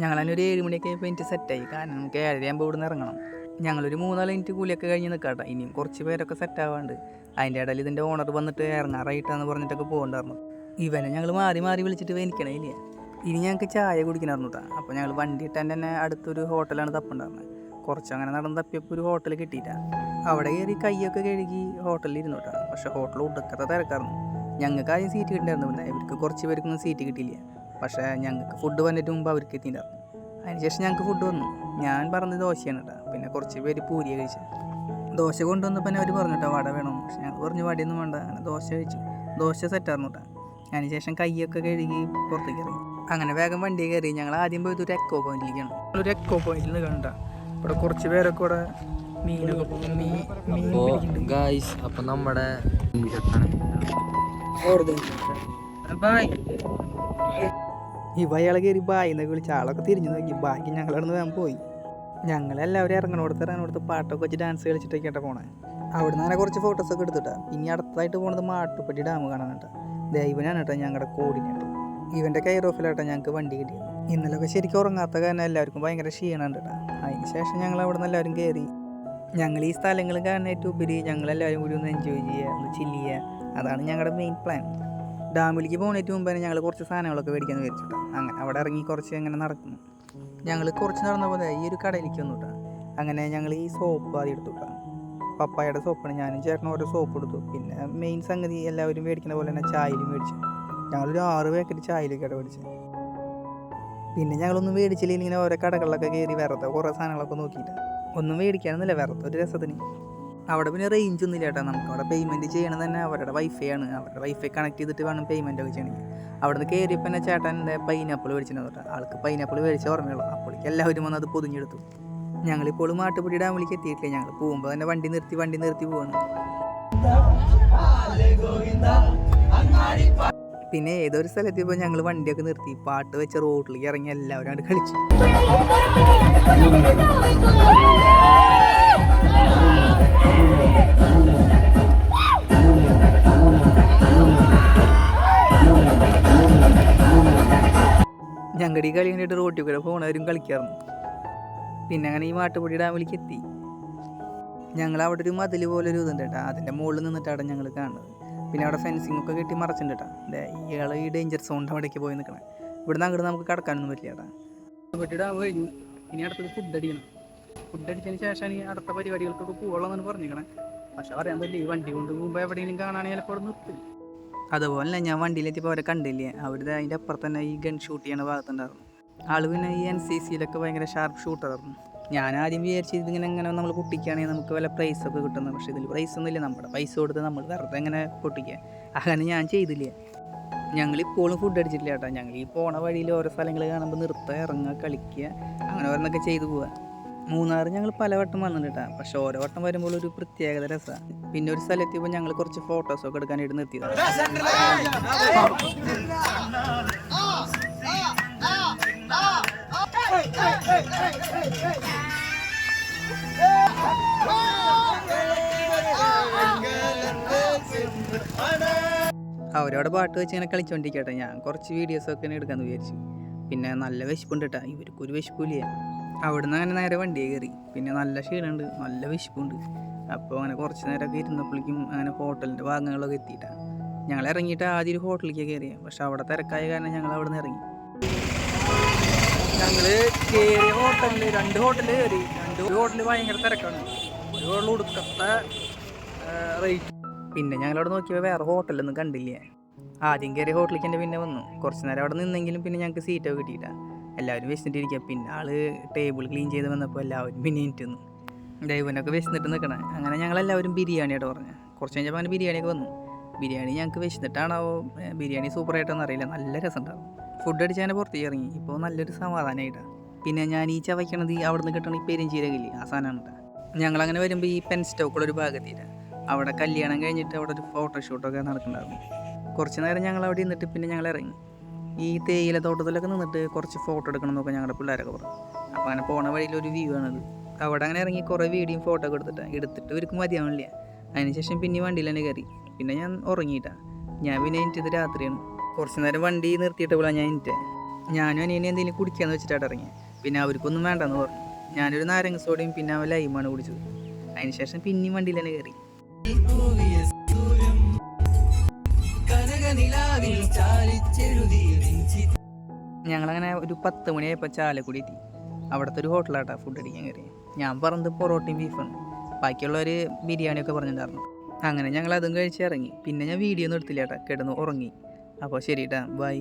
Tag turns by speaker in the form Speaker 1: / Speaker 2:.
Speaker 1: ഞങ്ങളതിന് ഒരു ഏഴ് മണിയൊക്കെ ആയപ്പോൾ എനിക്ക് സെറ്റായി കാരണം നമുക്ക് ഏഴരയാകുമ്പോൾ ഇവിടെ നിന്ന് ഇറങ്ങണം. ഞങ്ങളൊരു മൂന്നാൽ മിനിറ്റ് കൂലിയൊക്കെ കഴിഞ്ഞ് നിൽക്കാട്ടോ ഇനിയും കുറച്ച് പേരൊക്കെ സെറ്റ് ആവാണ്ട്. അതിന്റെ ഇടയിൽ ഇതിന്റെ ഓണർ വന്നിട്ട് ഇറങ്ങാറായിട്ടാന്ന് പറഞ്ഞിട്ടൊക്കെ പോകണ്ടായിരുന്നു. ഇവനെ ഞങ്ങൾ മാറി മാറി വിളിച്ചിട്ട് വേനിക്കണേ ഇല്ല? ഇനി ഞങ്ങൾക്ക് ചായ കുടിക്കണമായിരുന്നു കേട്ടോ അപ്പോൾ ഞങ്ങൾ വണ്ടി ഇട്ടാൻ തന്നെ അടുത്തൊരു ഹോട്ടലാണ് തപ്പുണ്ടായിരുന്നത് കുറച്ച് അങ്ങനെ നടന്ന് തപ്പിയപ്പോൾ ഒരു ഹോട്ടൽ കിട്ടിയില്ല. അവിടെ കയറി കൈയൊക്കെ കഴുകി ഹോട്ടലിൽ ഇരുന്നു കേട്ടോ പക്ഷേ ഹോട്ടൽ ഉടുക്കത്തെ തിരക്കായിരുന്നു. ഞങ്ങൾക്ക് ആദ്യം സീറ്റ് കിട്ടിയിട്ടുണ്ടായിരുന്നു പിന്നെ ഇവർക്ക് കുറച്ച് പേർക്കൊന്നും സീറ്റ് കിട്ടിയില്ല. പക്ഷേ ഞങ്ങൾക്ക് ഫുഡ് വന്നിട്ട് മുമ്പ് അവർക്ക് എത്തിയിട്ടുണ്ടായിരുന്നു. അതിനുശേഷം ഞങ്ങൾക്ക് ഫുഡ് വന്നു. ഞാൻ പറഞ്ഞത് ദോശയാണ് കേട്ടോ പിന്നെ കുറച്ച് പേര് പൂരി കഴിച്ചു. ദോശ കൊണ്ടുവന്നപ്പോൾ തന്നെ അവർ പറഞ്ഞു കേട്ടോ വട വേണം പക്ഷെ ഞങ്ങൾ പറഞ്ഞു വടയൊന്നും വേണ്ട. അങ്ങനെ ദോശ കഴിച്ചു. ദോശ സെറ്റായിരുന്നു കേട്ടോ അതിനുശേഷം കൈയൊക്കെ കഴുകി പുറത്തേക്ക് ഇറങ്ങി. അങ്ങനെ വേഗം വണ്ടി കയറി ഞങ്ങൾ ആദ്യം പോയത് ഒരു എക്കോ പോയിന്റിലേക്കാണ് ഒരു എക്കോ പോയിന്റിൽ കണ്ട ഇവിടെ കുറച്ച് പേരൊക്കെ ഇവിടെ മീനൊക്കെ മീൻ മീൻ
Speaker 2: അപ്പോൾ നമ്മുടെ
Speaker 1: ബായ് ഇവ അയാളെ കയറി ബായ് എന്നൊക്കെ വിളിച്ച് ആളൊക്കെ തിരിഞ്ഞു നോക്കി. ബാക്കി ഞങ്ങളവിടുന്ന് വേഗം പോയി. ഞങ്ങളെല്ലാവരും ഇറങ്ങണോടത്ത് ഇറങ്ങണോടത്ത് പാട്ടൊക്കെ വെച്ച് ഡാൻസ് കളിച്ചിട്ടൊക്കെയാട്ടെ പോണേ. അവിടുന്ന് അങ്ങനെ കുറച്ച് ഫോട്ടോസൊക്കെ എടുത്തിട്ടാ. ഇനി അടുത്തായിട്ട് പോണത് മാട്ടുപ്പെട്ടി ഡാം കാണാനാട്ടാ ദൈവനാണ് കേട്ടോ ഞങ്ങളുടെ കോർഡിനേറ്റർ ഇവന്റെ കെയർ ഞങ്ങൾക്ക് വണ്ടി കിട്ടി ഇന്നലൊക്കെ ശരിക്കും ഉറങ്ങാത്ത കാരണം എല്ലാവർക്കും ഭയങ്കര ക്ഷീണമുണ്ട് കേട്ടോ അതിന് ശേഷം ഞങ്ങൾ അവിടെ നിന്ന് എല്ലാവരും കയറി ഞങ്ങൾ ഈ സ്ഥലങ്ങൾ കാണാനായിട്ട് ഉപരി ഞങ്ങളെല്ലാവരും കൂടി ഒന്ന് എൻജോയ് ചെയ്യുക ഒന്ന് ചില്ല് ചെയ്യുക അതാണ് ഞങ്ങളുടെ മെയിൻ പ്ലാൻ ഡാമിലേക്ക് പോകുന്നതിന് മുമ്പ് തന്നെ ഞങ്ങൾ കുറച്ച് സാധനങ്ങളൊക്കെ മേടിക്കാൻ വിചാരിച്ചിട്ടാ. അങ്ങനെ അവിടെ ഇറങ്ങി കുറച്ച് അങ്ങനെ നടക്കുന്നു. ഞങ്ങൾ കുറച്ച് നടന്നപ്പോൾ ഈ ഒരു കടയിലേക്ക് വന്നു കേട്ടോ അങ്ങനെ ഞങ്ങൾ ഈ സോപ്പ് ആദ്യം എടുത്തു കേട്ടോ പപ്പായയുടെ സോപ്പാണ് ഞാനും ചേട്ടനും ഓരോ സോപ്പ് എടുത്തു. പിന്നെ മെയിൻ സംഗതി എല്ലാവരും മേടിക്കുന്ന പോലെ തന്നെ ചായയിലും മേടിച്ചു. ഞങ്ങളൊരു ആറ് പാക്കറ്റ് ചായയിലേക്കാണ് മേടിച്ചത് പിന്നെ ഞങ്ങളൊന്നും മേടിച്ചില്ലെങ്കിൽ ഇങ്ങനെ ഓരോ കടകളിലൊക്കെ കയറി വെറുതെ കുറേ സാധനങ്ങളൊക്കെ നോക്കിയിട്ട് ഒന്നും മേടിക്കാനൊന്നുമില്ല. വെറുതെ ഒരു രസത്തിന്. അവിടെ പിന്നെ റേഞ്ച് ഒന്നും ഇല്ല കേട്ടോ നമുക്ക്. അവിടെ പേയ്മെന്റ് ചെയ്യണത് തന്നെ അവരുടെ വൈഫൈ ആണ്. അവരുടെ വൈഫൈ കണക്ട് ചെയ്തിട്ട് വേണം പേയ്മെന്റ് ഒക്കെ ചെയ്യണമെങ്കിൽ. അവിടെ നിന്ന് കയറിയപ്പോൾ തന്നെ ചേട്ടൻ പൈനാപ്പിൾ മേടിച്ചിട്ടുണ്ടാവും ആൾക്ക് പൈനാപ്പിൾ മേടിച്ച ഓർമ്മയുള്ളൂ അപ്പോഴേക്ക് എല്ലാവരും വന്ന് അത് പൊതിഞ്ഞെടുത്തു. ഞങ്ങളിപ്പോൾ മാട്ടുപൊടി ഡാമിലേക്ക് എത്തിയിട്ടില്ല. ഞങ്ങൾ പോകുമ്പോൾ തന്നെ വണ്ടി നിർത്തി വണ്ടി നിർത്തി പോവാണ്. പിന്നെ ഏതൊരു സ്ഥലത്തിപ്പോൾ ഞങ്ങൾ വണ്ടിയൊക്കെ നിർത്തി. പാട്ട് വെച്ച റോഡിലേക്ക് ഇറങ്ങി എല്ലാവരും അവിടെ കളിച്ചു. ഞങ്ങളുടെ ഈ കളി കണ്ടിട്ട് റോട്ടിൽ കൂടെ പോണവരും കളിക്കാറുണ്ട്. പിന്നെ അങ്ങനെ ഈ മാട്ടുപൊടി ഡാമിലേക്ക് എത്തി. ഞങ്ങൾ അവിടെ ഒരു മതിൽ പോലെ ഒരു ഇതുണ്ട് കേട്ടോ. അതിന്റെ മുകളിൽ നിന്നിട്ടാണ് ഞങ്ങൾ കാണുന്നത്. പിന്നെ അവിടെ ഫെൻസിങ് ഒക്കെ കെട്ടി മറച്ചിട്ടുണ്ട് കേട്ടോ. ഈ ഡേഞ്ചർ സോണിന്റെ അവിടേക്ക് പോയി നിൽക്കണം. ഇവിടുന്ന് അങ്ങോട്ട് നമുക്ക് കടക്കാനൊന്നും പറ്റില്ല കേട്ടോ. ഡാം കഴിഞ്ഞു. ഇനി അടുത്തത് ഫുഡ് അടിക്കണം. ഫുഡ് അടിച്ചതിന് ശേഷം ഈ അടുത്ത പരിപാടികൾക്കൊക്കെ പോകണമെന്നാണ് പറഞ്ഞിരിക്കണേ. പക്ഷെ പറയാൻ പറ്റില്ല ഈ വണ്ടി കൊണ്ട് പോകുമ്പോൾ എവിടെയെങ്കിലും കാണാണെങ്കിൽ ചിലപ്പോൾ അവിടെ നിർത്തും. അതുപോലെ തന്നെ ഞാൻ വണ്ടിയിലെത്തിയപ്പോൾ അവരെ കണ്ടില്ലേ? അവരുടെ അതിന്റെ അപ്പുറത്ത് തന്നെ ഈ ഗൺ ഷൂട്ട് ചെയ്യണ ഭാഗത്തുണ്ടായിരുന്നു. ആൾ പിന്നെ ഈ എൻ സി സിയിലൊക്കെ ഭയങ്കര ഷാർപ്പ് ഷൂട്ടറായിരുന്നു ഞാൻ ആദ്യം വിചാരിച്ചത് ഇങ്ങനെ എങ്ങനെ നമ്മൾ പൊട്ടിക്കുകയാണെങ്കിൽ നമുക്ക് വല്ല പ്രൈസ് ഒക്കെ കിട്ടുന്നത് പക്ഷേ ഇതിൽ പ്രൈസ് ഒന്നുമില്ല നമ്മുടെ പൈസ കൊടുത്ത് നമ്മൾ വെറുതെ ഇങ്ങനെ പൊട്ടിക്കുക. അങ്ങനെ ഞാൻ ചെയ്തില്ല? ഞങ്ങൾ ഇപ്പോഴും ഫുഡ് അടിച്ചിട്ടില്ല കേട്ടോ. ഞങ്ങൾ ഈ പോണ വഴിയിൽ ഓരോ സ്ഥലങ്ങൾ കാണുമ്പോൾ നിർത്തുക ഇറങ്ങുക കളിക്കുക അങ്ങനെ ഓരോന്നൊക്കെ ചെയ്തു പോവുക മൂന്നാർ ഞങ്ങൾ പലവട്ടം വന്നിട്ടാ പക്ഷെ ഓരോ വട്ടം വരുമ്പോൾ ഒരു പ്രത്യേകത രസമാണ് പിന്നെ ഒരു സ്ഥലത്തിപ്പോൾ ഞങ്ങൾ കുറച്ച് ഫോട്ടോസ് ഫോട്ടോസൊക്കെ എടുക്കാനായിട്ട് നിർത്തിയതാണ് അവരവിടെ പാട്ട് വെച്ച് ഇങ്ങനെ കളിച്ചോണ്ടിരിക്കട്ടെ. ഞാൻ കുറച്ച് വീഡിയോസ് ഒക്കെ എടുക്കാമെന്ന് വിചാരിച്ചു. പിന്നെ നല്ല വിശപ്പുണ്ട് കേട്ടോ ഇവർക്കൊരു വിശപ്പില്ല അവിടുന്ന് അങ്ങനെ നേരെ വണ്ടിയെ കയറി. പിന്നെ നല്ല ക്ഷീണമുണ്ട് നല്ല വിശപ്പുണ്ട്. അപ്പോൾ അങ്ങനെ കുറച്ച് നേരമൊക്കെ ഇരുന്നപ്പോഴേക്കും അങ്ങനെ ഹോട്ടലിന്റെ ഭാഗങ്ങളൊക്കെ എത്തിയിട്ടാണ് ഞങ്ങൾ ഇറങ്ങിയിട്ട് ആദ്യം ഒരു ഹോട്ടലിലേക്ക് കയറിയ. പക്ഷെ അവിടെ തിരക്കായ കാരണം ഞങ്ങൾ അവിടെ നിന്ന് ഇറങ്ങി. ഞങ്ങൾ കയറിയ ഹോട്ടലിൽ രണ്ട് ഹോട്ടലിൽ കയറി. രണ്ട് ഹോട്ടലിൽ ഭയങ്കര തിരക്കാണ്. ഒരു ഹോട്ടൽ ഉടുക്കത്തെ റേറ്റ് പിന്നെ ഞങ്ങളവിടെ നോക്കിയപ്പോൾ വേറെ ഹോട്ടലൊന്നും കണ്ടില്ല? ആദ്യം കയറിയ ഹോട്ടലിലേക്ക് എന്റെ പിന്നെ വന്നു. കുറച്ച് നേരം അവിടെ നിന്നെങ്കിലും പിന്നെ ഞങ്ങൾക്ക് സീറ്റൊക്കെ കിട്ടിയില്ല എല്ലാവരും വിശന്നിട്ടിരിക്കുക പിന്നെ ആൾ ടേബിൾ ക്ലീൻ ചെയ്ത് വന്നപ്പോൾ എല്ലാവരും പിന്നെ വന്നു ദൈവനൊക്കെ വിശന്നിട്ട് നിൽക്കണേ അങ്ങനെ ഞങ്ങളെല്ലാവരും ബിരിയാണിയായിട്ട് പറഞ്ഞു. കുറച്ച് കഴിഞ്ഞപ്പോൾ അങ്ങനെ ബിരിയാണിയൊക്കെ വന്നു. ബിരിയാണി ഞങ്ങൾക്ക് വിശന്നിട്ടാണാവോ ബിരിയാണി സൂപ്പറായിട്ടൊന്നും അറിയില്ല. നല്ല രസമുണ്ടാവും ഫുഡ് അടിച്ച് അങ്ങനെ പുറത്തേക്ക് ഇറങ്ങി. ഇപ്പോൾ നല്ലൊരു സമാധാനമായിട്ടാണ് പിന്നെ ഞാൻ ഈ ചവയ്ക്കണത് അവിടെ നിന്ന് കിട്ടണ ഈ പെരിഞ്ചീരകില്ലേ ആ സാധനമാണ് ഞങ്ങളങ്ങനെ വരുമ്പോൾ ഈ പെൻ സ്റ്റോക്കുള്ള ഒരു ഭാഗത്തില്ല അവിടെ കല്യാണം കഴിഞ്ഞിട്ട് അവിടെ ഒരു ഫോട്ടോഷൂട്ടൊക്കെ നടക്കുന്നുണ്ടായിരുന്നു കുറച്ച് നേരം ഞങ്ങൾ അവിടെ നിന്നിട്ട് പിന്നെ ഞങ്ങൾ ഇറങ്ങി. ഈ തേയില തോട്ടത്തിലൊക്കെ നിന്നിട്ട് കുറച്ച് ഫോട്ടോ എടുക്കണം എന്നൊക്കെ ഞങ്ങളുടെ പിള്ളേരൊക്കെ പറഞ്ഞു. അപ്പോൾ അങ്ങനെ പോണ വഴിയിലൊരു വ്യൂ ആണത്. അവിടെ അങ്ങനെ ഇറങ്ങി കുറേ വീഡിയോയും ഫോട്ടോ ഒക്കെ എടുത്തിട്ട് എടുത്തിട്ട് ഇവർക്ക് മതിയാവണില്ല. അതിനുശേഷം പിന്നെ വണ്ടിയിൽ തന്നെ കയറി. പിന്നെ ഞാൻ ഉറങ്ങിയിട്ടാ. ഞാൻ പിന്നെ എനിക്കിത് രാത്രിയാണ്. കുറച്ച് നേരം വണ്ടി നിർത്തിയിട്ട് പോലെ ഞാൻ എനിക്ക് ഞാനും അനിയനെ എന്തെങ്കിലും കുടിക്കാന്ന് വെച്ചിട്ടാണ് ഇറങ്ങിയത് പിന്നെ അവർക്കൊന്നും വേണ്ടെന്ന് പറഞ്ഞു. ഞാനൊരു നാരങ്ങ സോഡയും പിന്നെ അവൻ ലൈമാണ് കുടിച്ചത്. അതിനുശേഷം പിന്നെയും വണ്ടിയിൽ തന്നെ കയറി. ഞങ്ങളങ്ങനെ ഒരു പത്ത് മണിയായപ്പോൾ ചാലക്കുടി എത്തി. അവിടുത്തെ ഒരു ഹോട്ടലാട്ടാ ഫുഡ് അടിക്കാൻ കയറി ഞാൻ പറഞ്ഞത് പൊറോട്ടയും ബീഫാണ് ബാക്കിയുള്ളവർ ബിരിയാണിയൊക്കെ പറഞ്ഞിട്ടുണ്ടായിരുന്നു അങ്ങനെ ഞങ്ങൾ അതും കഴിച്ച് ഇറങ്ങി. പിന്നെ ഞാൻ വീഡിയോ ഒന്നും എടുത്തില്ല കേട്ടാ കിടന്ന് ഉറങ്ങി. അപ്പോൾ ശരി കേട്ടാ ബൈ